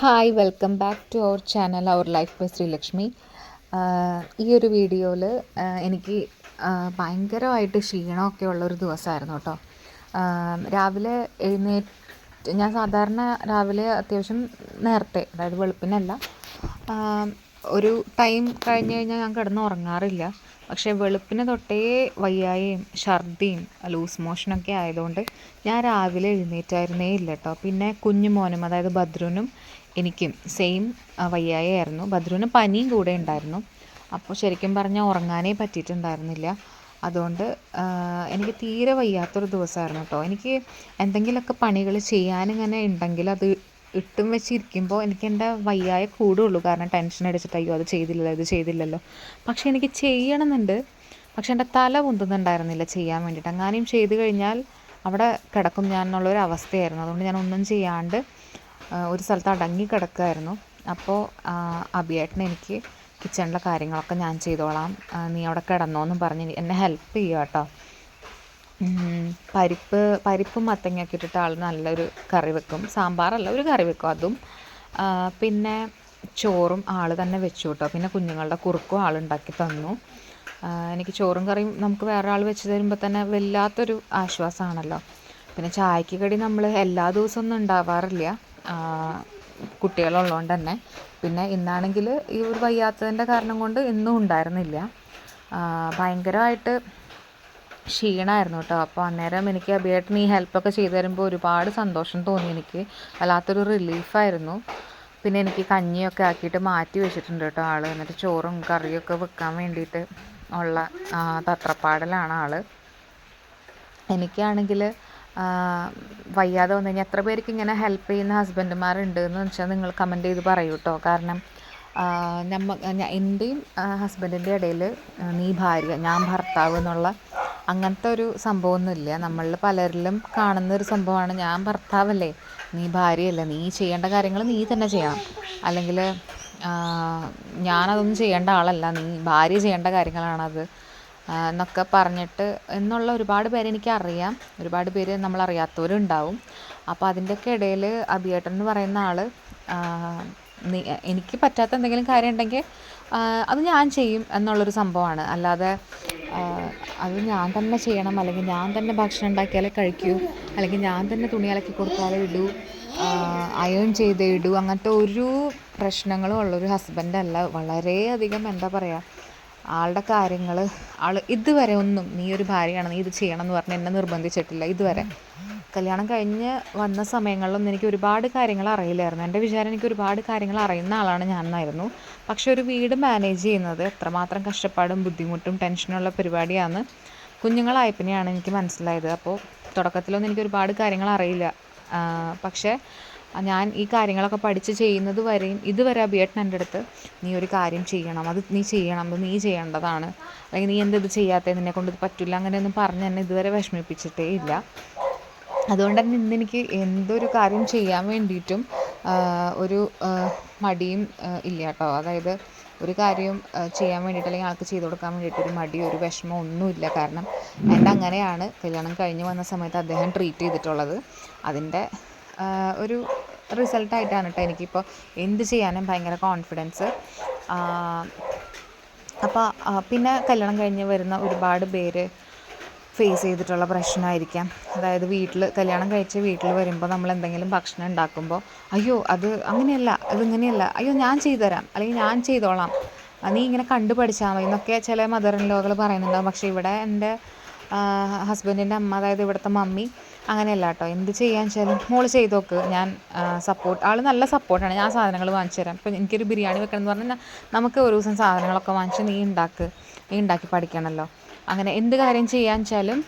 Hi welcome back to our channel our life by Sreelakshmi ഈ ഒരു വീഡിയോയിൽ എനിക്ക് ഭയങ്കരമായിട്ട് ക്ഷീണമൊക്കെ ഉള്ളൊരു ദിവസമായിരുന്നു കേട്ടോ. രാവിലെ എഴുന്നേറ്റ് ഞാൻ സാധാരണ രാവിലെ അത്യാവശ്യം നേരത്തെ അതായത് വെളുപ്പിനല്ല ഒരു ടൈം കഴിഞ്ഞ് കഴിഞ്ഞാൽ ഞാൻ കിടന്ന് ഉറങ്ങാറില്ല. പക്ഷേ വെളുപ്പിന് തൊട്ടേ വയ്യായും ഛർദിയും ലൂസ് മോഷനൊക്കെ ആയതുകൊണ്ട് ഞാൻ രാവിലെ എഴുന്നേറ്റായിരുന്നേ ഇല്ല കേട്ടോ. പിന്നെ കുഞ്ഞു മോനും അതായത് ഭദ്രുനും എനിക്കും സെയിം വയ്യായായിരുന്നു ഭദ്രുവിന് പനിയും കൂടെ ഉണ്ടായിരുന്നു. അപ്പോൾ ശരിക്കും പറഞ്ഞാൽ ഉറങ്ങാനേ പറ്റിയിട്ടുണ്ടായിരുന്നില്ല. അതുകൊണ്ട് എനിക്ക് തീരെ വയ്യാത്തൊരു ദിവസമായിരുന്നു കേട്ടോ. എനിക്ക് എന്തെങ്കിലുമൊക്കെ പണികൾ ചെയ്യാനിങ്ങനെ ഉണ്ടെങ്കിൽ അത് ഇട്ടും വെച്ചിരിക്കുമ്പോൾ എനിക്ക് എന്റെ വയ്യായ കൂടുള്ളൂ. കാരണം ടെൻഷൻ അടിച്ചിട്ട് അയ്യോ അത് ചെയ്തില്ലല്ലോ ഇത് ചെയ്തില്ലല്ലോ. പക്ഷെ എനിക്ക് ചെയ്യണമെന്നുണ്ട്. പക്ഷെ എന്റെ തല പൊന്തുന്നുണ്ടായിരുന്നില്ല ചെയ്യാൻ വേണ്ടിയിട്ട്. അങ്ങാനും ചെയ്ത് കഴിഞ്ഞാൽ അവിടെ കിടക്കും ഞാൻ എന്നുള്ളൊരു അവസ്ഥയായിരുന്നു. അതുകൊണ്ട് ഞാൻ ഒന്നും ചെയ്യാണ്ട് ഒരു സ്ഥലത്ത് അടങ്ങി കിടക്കുമായിരുന്നു അപ്പോൾ അഭിയേട്ടൻ എനിക്ക് കിച്ചണിലെ കാര്യങ്ങളൊക്കെ ഞാൻ ചെയ്തോളാം. നീ അവിടെ കിടന്നോ കിടന്നോന്നും പറഞ്ഞ് എന്നെ ഹെൽപ്പ് ചെയ്യുക കേട്ടോ പരിപ്പ് പരിപ്പും മത്തങ്ങയൊക്കെ ഇട്ടിട്ട് ആൾ നല്ലൊരു കറി വെക്കും. സാമ്പാറല്ല ഒരു കറി വെക്കും അതും. പിന്നെ ചോറും ആൾ തന്നെ വെച്ചു കേട്ടോ പിന്നെ കുഞ്ഞുങ്ങളുടെ കുറുക്കും ആൾ ഉണ്ടാക്കി തന്നു. എനിക്ക് ചോറും കറിയും നമുക്ക് വേറെ ആൾ വെച്ച് തരുമ്പോൾ തന്നെ വല്ലാത്തൊരു ആശ്വാസമാണല്ലോ പിന്നെ ചായക്ക് കടി നമ്മൾ എല്ലാ ദിവസമൊന്നും ഉണ്ടാവാറില്ല. കുട്ടികളുള്ളതുകൊണ്ട് തന്നെ. പിന്നെ ഇന്നാണെങ്കിൽ ഈ ഒരു വയ്യാത്തതിന്റെ കാരണം കൊണ്ട് ഇന്നും ഉണ്ടായിരുന്നില്ല. ഭയങ്കരമായിട്ട് ക്ഷീണമായിരുന്നു കേട്ടോ. അപ്പോൾ അന്നേരം എനിക്ക് അഭിയേട്ടൻ ഈ ഹെൽപ്പൊക്കെ ചെയ്തു തരുമ്പോൾ ഒരുപാട് സന്തോഷം തോന്നി എനിക്ക്. വല്ലാത്തൊരു റിലീഫായിരുന്നു. പിന്നെ എനിക്ക് കഞ്ഞിയൊക്കെ ആക്കിയിട്ട് മാറ്റി വെച്ചിട്ടുണ്ട് കേട്ടോ ആൾ എന്നിട്ട് ചോറും കറിയൊക്കെ വെക്കാൻ വേണ്ടിയിട്ട് ഉള്ള തത്രപ്പാടിലാണ് ആൾ എനിക്കാണെങ്കിൽ വയ്യാതെ വന്നു കഴിഞ്ഞാൽ എത്ര പേർക്ക് ഇങ്ങനെ ഹെൽപ്പ് ചെയ്യുന്ന ഹസ്ബൻഡുമാരുണ്ട് എന്ന് വെച്ചാൽ നിങ്ങൾ കമന്റ് ചെയ്ത് പറയൂ കേട്ടോ കാരണം നമ്മ എന്റെയും ഹസ്ബൻഡിന്റെ ഇടയിൽ നീ ഭാര്യ ഞാൻ ഭർത്താവ് എന്നുള്ള അങ്ങനത്തെ ഒരു സംഭവമൊന്നുമില്ല. നമ്മളിൽ പലരിലും കാണുന്ന ഒരു സംഭവമാണ് ഞാൻ ഭർത്താവല്ലേ നീ ഭാര്യയല്ലേ നീ ചെയ്യേണ്ട കാര്യങ്ങൾ നീ തന്നെ ചെയ്യണം. അല്ലെങ്കിൽ ഞാനതൊന്നും ചെയ്യേണ്ട ആളല്ല നീ ഭാര്യ ചെയ്യേണ്ട കാര്യങ്ങളാണത്. എന്നൊക്കെ പറഞ്ഞിട്ട് എന്നുള്ള ഒരുപാട് പേരെ എനിക്കറിയാം. ഒരുപാട് പേര് നമ്മളറിയാത്തവരും ഉണ്ടാവും അപ്പോൾ അതിന്റെയൊക്കെ ഇടയിൽ അഭിയേട്ടൻ എന്ന് പറയുന്ന ആൾ എനിക്ക് പറ്റാത്ത എന്തെങ്കിലും കാര്യം ഉണ്ടെങ്കിൽ അത് ഞാൻ ചെയ്യും എന്നുള്ളൊരു സംഭവമാണ്. അല്ലാതെ അത് ഞാൻ തന്നെ ചെയ്യണം അല്ലെങ്കിൽ ഞാൻ തന്നെ ഭക്ഷണം ഉണ്ടാക്കിയാലേ കഴിക്കൂ അല്ലെങ്കിൽ ഞാൻ തന്നെ തുണി അലക്കി കൊടുത്താലേ ഇടൂ അയൺ ചെയ്തേ ഇടൂ അങ്ങനത്തെ ഒരു പ്രശ്നങ്ങളും ഉള്ളൊരു ഹസ്ബൻഡല്ല വളരെയധികം എന്താ പറയുക ആളുടെ കാര്യങ്ങൾ ആൾ ഇതുവരെ ഒന്നും നീ ഒരു ഭാര്യയാണ് നീ ഇത് ചെയ്യണം എന്ന് പറഞ്ഞ് എന്നെ നിർബന്ധിച്ചിട്ടില്ല ഇതുവരെ. കല്യാണം കഴിഞ്ഞ് വന്ന സമയങ്ങളിലൊന്നും എനിക്ക് ഒരുപാട് കാര്യങ്ങൾ അറിയില്ലായിരുന്നു. എന്റെ വിചാരം എനിക്ക് ഒരുപാട് കാര്യങ്ങൾ അറിയുന്ന ആളാണ് ഞാൻ എന്നായിരുന്നു. പക്ഷേ ഒരു വീട് മാനേജ് ചെയ്യുന്നത് എത്രമാത്രം കഷ്ടപ്പാടും ബുദ്ധിമുട്ടും ടെൻഷനുള്ള പരിപാടിയാണ് കുഞ്ഞുങ്ങളായ പിന്നെയാണ് എനിക്ക് മനസ്സിലായത്. അപ്പോൾ തുടക്കത്തിലൊന്നും എനിക്ക് ഒരുപാട് കാര്യങ്ങൾ അറിയില്ല. പക്ഷേ ഞാൻ ഈ കാര്യങ്ങളൊക്കെ പഠിച്ച് ചെയ്യുന്നത് വരെയും ഇതുവരെ അഭിയേട്ടൻ എന്റെ അടുത്ത് നീ ഒരു കാര്യം ചെയ്യണം അത് നീ ചെയ്യണം അത് നീ ചെയ്യേണ്ടതാണ്. അല്ലെങ്കിൽ നീ എന്തത് ഇത് ചെയ്യാത്തത് നിന്നെ കൊണ്ട് ഇത് പറ്റില്ല അങ്ങനെയൊന്നും പറഞ്ഞ് എന്നെ ഇതുവരെ വിഷമിപ്പിച്ചിട്ടേ ഇല്ല. അതുകൊണ്ട് തന്നെ ഇന്നെനിക്ക് എന്തൊരു കാര്യം ചെയ്യാൻ വേണ്ടിയിട്ടും ഒരു മടിയും ഇല്ല കേട്ടോ. അതായത് ഒരു കാര്യം ചെയ്യാൻ വേണ്ടിയിട്ട് അല്ലെങ്കിൽ ആൾക്ക് ചെയ്തു കൊടുക്കാൻ വേണ്ടിയിട്ട് ഒരു മടി ഒരു വിഷമം ഒന്നുമില്ല കാരണം എന്റെ അങ്ങനെയാണ് കല്യാണം കഴിഞ്ഞ് വന്ന സമയത്ത് അദ്ദേഹം ട്രീറ്റ് ചെയ്തിട്ടുള്ളത്. അതിന്റെ ഒരു റിസൾട്ടായിട്ടാണ് കേട്ടോ എനിക്കിപ്പോൾ എന്ത് ചെയ്യാനും ഭയങ്കര കോൺഫിഡൻസ് അപ്പോൾ പിന്നെ കല്യാണം കഴിഞ്ഞ് വരുന്ന ഒരുപാട് പേര് ഫേസ് ചെയ്തിട്ടുള്ള പ്രശ്നമായിരിക്കാം. അതായത് വീട്ടിൽ കല്യാണം കഴിച്ച് വീട്ടിൽ വരുമ്പോൾ നമ്മൾ എന്തെങ്കിലും ഭക്ഷണം ഉണ്ടാക്കുമ്പോൾ അയ്യോ അത് അങ്ങനെയല്ല അതിങ്ങനെയല്ല അയ്യോ ഞാൻ ചെയ്തുതരാം അല്ലെങ്കിൽ ഞാൻ ചെയ്തോളാം നീ ഇങ്ങനെ കണ്ടു പഠിച്ചാൽ മതി എന്നൊക്കെ ചില മദർ ഇൻ ലോകൾ പറയുന്നുണ്ടാവും. പക്ഷേ ഇവിടെ എന്റെ ഹസ്ബൻഡിന്റെ അമ്മ അതായത് ഇവിടുത്തെ മമ്മി അങ്ങനെയല്ല കേട്ടോ എന്ത് ചെയ്യാൻ വെച്ചാലും മോൾ ചെയ്ത് നോക്ക്. ഞാൻ സപ്പോർട്ട് ആൾ നല്ല സപ്പോർട്ടാണ് ഞാൻ സാധനങ്ങൾ വാങ്ങിച്ചു തരാം. ഇപ്പം എനിക്കൊരു ബിരിയാണി വെക്കണം എന്ന് പറഞ്ഞാൽ നമുക്ക് ഒരു ദിവസം സാധനങ്ങളൊക്കെ വാങ്ങിച്ച് നീ ഉണ്ടാക്ക്. നീ ഉണ്ടാക്കി പഠിക്കണമല്ലോ അങ്ങനെ എന്ത് കാര്യം ചെയ്യാൻ വെച്ചാലും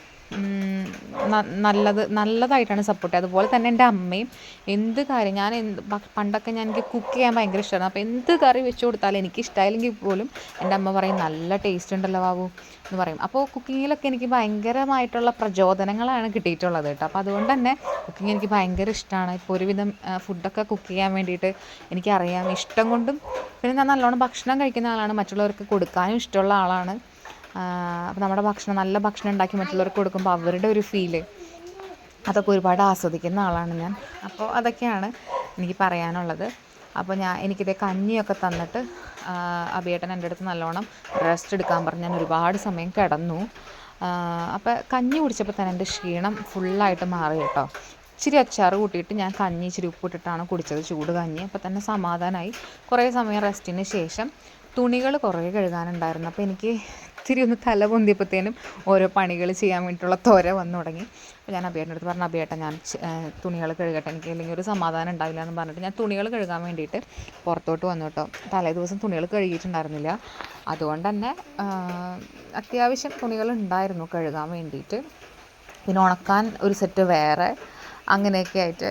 നല്ലത് നല്ലതായിട്ടാണ് സപ്പോർട്ട് ചെയ്യുക. അതുപോലെ തന്നെ എന്റെ അമ്മയും എന്ത് കാര്യം ഞാൻ എന്ത് പണ്ടൊക്കെ ഞാൻ എനിക്ക് കുക്ക് ചെയ്യാൻ ഭയങ്കര ഇഷ്ടമാണ് അപ്പോൾ എന്ത് കറി വെച്ച് കൊടുത്താലും എനിക്ക് ഇഷ്ടമായില്ലെങ്കിൽ പോലും എന്റെ അമ്മ പറയും നല്ല ടേസ്റ്റ് ഉണ്ടല്ലോ ബാബു എന്ന് പറയും. അപ്പോൾ കുക്കിങ്ങിലൊക്കെ എനിക്ക് ഭയങ്കരമായിട്ടുള്ള പ്രചോദനങ്ങളാണ് കിട്ടിയിട്ടുള്ളത് കേട്ടോ. അപ്പോൾ അതുകൊണ്ട് തന്നെ കുക്കിംഗ് എനിക്ക് ഭയങ്കര ഇഷ്ടമാണ്. ഇപ്പോൾ ഒരുവിധം ഫുഡൊക്കെ കുക്ക് ചെയ്യാൻ വേണ്ടിയിട്ട് എനിക്കറിയാം. ഇഷ്ടം കൊണ്ടും പിന്നെ ഞാൻ നല്ലോണം ഭക്ഷണം കഴിക്കുന്ന ആളാണ്. മറ്റുള്ളവർക്ക് കൊടുക്കാനും ഇഷ്ടമുള്ള ആളാണ്. അപ്പോൾ നമ്മുടെ ഭക്ഷണം നല്ല ഭക്ഷണം ഉണ്ടാക്കി മറ്റുള്ളവർക്ക് കൊടുക്കുമ്പോൾ അവരുടെ ഒരു ഫീൽ അതൊക്കെ ഒരുപാട് ആസ്വദിക്കുന്ന ആളാണ് ഞാൻ. അപ്പോൾ അതൊക്കെയാണ് എനിക്ക് പറയാനുള്ളത്. അപ്പോൾ ഞാൻ എനിക്കിതേ കഞ്ഞിയൊക്കെ തന്നിട്ട് അബിയേട്ടൻ എന്റെ അടുത്ത് നല്ലോണം റെസ്റ്റ് എടുക്കാൻ പറഞ്ഞ് ഞാൻ ഒരുപാട് സമയം കിടന്നു. അപ്പോൾ കഞ്ഞി കുടിച്ചപ്പോൾ തന്നെ എന്റെ ക്ഷീണം ഫുള്ളായിട്ട് മാറി കേട്ടോ. ഇച്ചിരി അച്ചാർ കൂട്ടിയിട്ട് ഞാൻ കഞ്ഞി ഇച്ചിരി ഉപ്പിട്ടിട്ടാണ് കുടിച്ചത് ചൂട് കഞ്ഞി. അപ്പോൾ തന്നെ സമാധാനമായി കുറേ സമയം റെസ്റ്റിന് ശേഷം തുണികൾ കുറേ കഴുകാനുണ്ടായിരുന്നു. അപ്പോൾ എനിക്ക് ഇത്തിരി ഒന്ന് തല പൊന്തിയപ്പോഴത്തേനും ഓരോ പണികൾ ചെയ്യാൻ വേണ്ടിയിട്ടുള്ള തൊര വന്നു തുടങ്ങി. അപ്പോൾ ഞാൻ അഭിയേട്ടന്റെ അടുത്ത് പറഞ്ഞു അഭിയേട്ടൻ ഞാൻ തുണികൾ കഴുകട്ടെ എനിക്ക് അല്ലെങ്കിൽ ഒരു സമാധാനം ഉണ്ടാവില്ല എന്ന് പറഞ്ഞിട്ട് ഞാൻ തുണികൾ കഴുകാൻ വേണ്ടിയിട്ട് പുറത്തോട്ട് വന്നു കേട്ടോ. തലേ ദിവസം തുണികൾ കഴുകിയിട്ടുണ്ടായിരുന്നില്ല. അതുകൊണ്ട് തന്നെ അത്യാവശ്യം തുണികൾ ഉണ്ടായിരുന്നു കഴുകാൻ വേണ്ടിയിട്ട്. പിന്നെ ഉണക്കാൻ ഒരു സെറ്റ് വേറെ അങ്ങനെയൊക്കെ ആയിട്ട്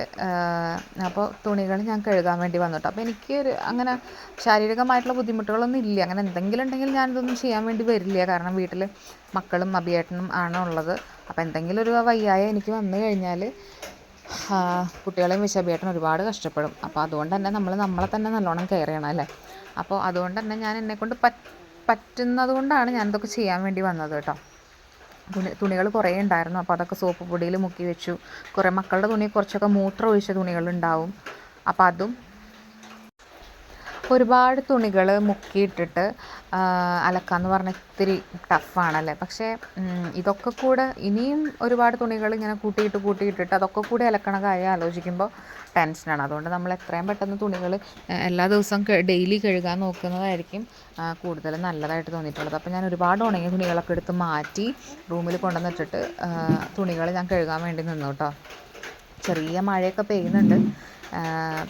അപ്പോൾ തുണികൾ ഞാൻ കഴുകാൻ വേണ്ടി വന്നിട്ട് അപ്പോൾ എനിക്ക് ഒരു അങ്ങനെ ശാരീരികമായിട്ടുള്ള ബുദ്ധിമുട്ടുകളൊന്നും ഇല്ല. അങ്ങനെ എന്തെങ്കിലും ഉണ്ടെങ്കിൽ ഞാനിതൊന്നും ചെയ്യാൻ വേണ്ടി വരില്ല. കാരണം വീട്ടിൽ മക്കളും അഭിയേട്ടനും ആണ് ഉള്ളത്. അപ്പോൾ എന്തെങ്കിലും ഒരു വയ്യായ എനിക്ക് വന്നു കഴിഞ്ഞാൽ കുട്ടികളെയും വെച്ച് അഭിയേട്ടൻ ഒരുപാട് കഷ്ടപ്പെടും. അപ്പോൾ അതുകൊണ്ട് തന്നെ നമ്മൾ നമ്മളെ തന്നെ നല്ലോണം കെയർ ചെയ്യണം അല്ലേ? അപ്പോൾ അതുകൊണ്ട് തന്നെ ഞാൻ എന്നെക്കൊണ്ട് പറ്റുന്നതുകൊണ്ടാണ് പറ്റുന്നത് കൊണ്ടാണ് ഞാനിതൊക്കെ ചെയ്യാൻ വേണ്ടി വന്നത് കേട്ടോ തുണി തുണികൾ കുറേ ഉണ്ടായിരുന്നു. അപ്പോൾ അതൊക്കെ സോപ്പ് പൊടിയിൽ മുക്കി വെച്ചു. കുറേ മക്കളുടെ തുണി കുറച്ചൊക്കെ മൂത്രം ഒഴിച്ച തുണികളുണ്ടാവും. അപ്പോൾ അതും ഒരുപാട് തുണികൾ മുക്കിയിട്ടിട്ട് അലക്കുക എന്ന് പറഞ്ഞാൽ ഇത്തിരി ടഫാണല്ലേ? പക്ഷേ ഇതൊക്കെ കൂടെ ഇനിയും ഒരുപാട് തുണികൾ ഇങ്ങനെ കൂട്ടിയിട്ട് കൂട്ടിയിട്ടിട്ട് അതൊക്കെ കൂടി അലക്കണ കാര്യം ആലോചിക്കുമ്പോൾ ടെൻഷനാണ്. അതുകൊണ്ട് നമ്മൾ എത്രയും പെട്ടെന്ന് തുണികൾ എല്ലാ ദിവസവും ഡെയിലി കഴുകാൻ നോക്കുന്നതായിരിക്കും കൂടുതൽ നല്ലതായിട്ട് തോന്നിയിട്ടുള്ളത്. അപ്പോൾ ഞാൻ ഒരുപാട് ഉണങ്ങിയ തുണികളൊക്കെ എടുത്ത് മാറ്റി റൂമിൽ കൊണ്ടുവന്നിട്ടിട്ട് തുണികൾ ഞാൻ കഴുകാൻ വേണ്ടി നിന്നു കേട്ടോ. ചെറിയ മഴയൊക്കെ പെയ്യുന്നുണ്ട്.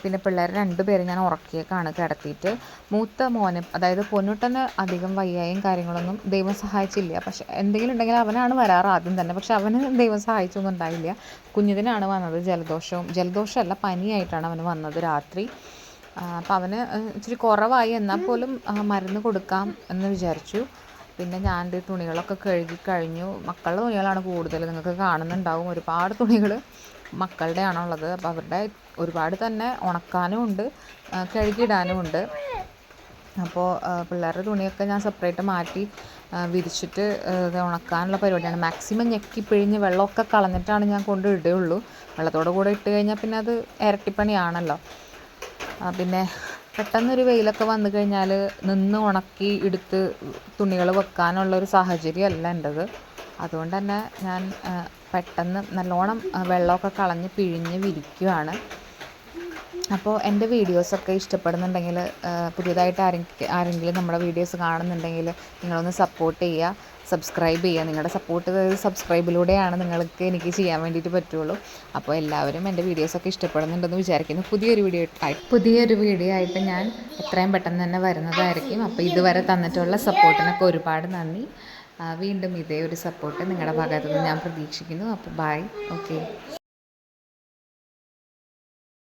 പിന്നെ പിള്ളേർ രണ്ടുപേരും ഞാൻ ഉറക്കിയേക്കാണ് കിടത്തിയിട്ട്. മൂത്ത മോന് അതായത് പൊന്നുട്ടന് അധികം വയ്യായും കാര്യങ്ങളൊന്നും ദൈവം സഹായിച്ചില്ല. പക്ഷെ എന്തെങ്കിലും ഉണ്ടെങ്കിൽ അവനാണ് വരാറ് ആദ്യം തന്നെ. പക്ഷെ അവന് ദൈവം സഹായിച്ചൊന്നും ഉണ്ടായില്ല. കുഞ്ഞിതിനാണ് വന്നത് ജലദോഷവും. ജലദോഷമല്ല പനിയായിട്ടാണ് അവന് വന്നത് രാത്രി. അപ്പോൾ അവന് ഇച്ചിരി കുറവായി. എന്നാൽ പോലും മരുന്ന് കൊടുക്കാം എന്ന് വിചാരിച്ചു. പിന്നെ ഞാൻ തുണികളൊക്കെ കഴുകി കഴിഞ്ഞു. മക്കളുടെ തുണികളാണ് കൂടുതൽ. നിങ്ങൾക്ക് കാണുന്നുണ്ടാവും ഒരുപാട് തുണികൾ മക്കളുടെ ആണുള്ളത് അപ്പോൾ അവരുടെ ഒരുപാട് തന്നെ ഉണക്കാനും ഉണ്ട് കഴുകിയിടാനും ഉണ്ട് അപ്പോൾ പിള്ളേരുടെ തുണിയൊക്കെ ഞാൻ സെപ്പറേറ്റ് മാറ്റി വിരിച്ചിട്ട് ഉണക്കാനുള്ള പരിപാടിയാണ്. മാക്സിമം ഞെക്കി പിഴിഞ്ഞ് വെള്ളമൊക്കെ കളഞ്ഞിട്ടാണ് ഞാൻ കൊണ്ട് ഇടുകയുള്ളൂ. വെള്ളത്തോടെ കൂടെ ഇട്ട് കഴിഞ്ഞാൽ പിന്നെ അത് ഇരട്ടിപ്പണിയാണല്ലോ. പിന്നെ പെട്ടെന്നൊരു വെയിലൊക്കെ വന്നു കഴിഞ്ഞാൽ നിന്ന് ഉണക്കി എടുത്ത് തുണികൾ വെക്കാനുള്ള ഒരു സാഹചര്യമല്ല എന്റെത്. അതുകൊണ്ട് തന്നെ ഞാൻ പെട്ടെന്ന് നല്ലോണം വെള്ളമൊക്കെ കളഞ്ഞ് പിഴിഞ്ഞ് വിരിക്കുവാണ്. അപ്പോൾ എന്റെ വീഡിയോസൊക്കെ ഇഷ്ടപ്പെടുന്നുണ്ടെങ്കിൽ പുതിയതായിട്ട് ആരെങ്കിലും ആരെങ്കിലും നമ്മുടെ വീഡിയോസ് കാണുന്നുണ്ടെങ്കിൽ നിങ്ങളൊന്ന് സപ്പോർട്ട് ചെയ്യുക. സബ്സ്ക്രൈബ് ചെയ്യുക. നിങ്ങളുടെ സപ്പോർട്ട് സബ്സ്ക്രൈബിലൂടെയാണ് നിങ്ങൾക്ക് എനിക്ക് ചെയ്യാൻ വേണ്ടിയിട്ട് പറ്റുള്ളൂ. അപ്പോൾ എല്ലാവരും എന്റെ വീഡിയോസൊക്കെ ഇഷ്ടപ്പെടുന്നുണ്ടെന്ന് വിചാരിക്കുന്നു. പുതിയൊരു വീഡിയോ പുതിയൊരു വീഡിയോ ആയിട്ട് ഞാൻ എത്രയും പെട്ടെന്ന് തന്നെ വരുന്നതായിരിക്കും. അപ്പോൾ ഇതുവരെ തന്നിട്ടുള്ള സപ്പോർട്ടിനൊക്കെ ഒരുപാട് നന്ദി. വീണ്ടും ഇതേ ഒരു സപ്പോർട്ട് നിങ്ങളുടെ ഭാഗത്തു നിന്ന് ഞാൻ പ്രതീക്ഷിക്കുന്നു. അപ്പോൾ ബൈ ഓക്കെ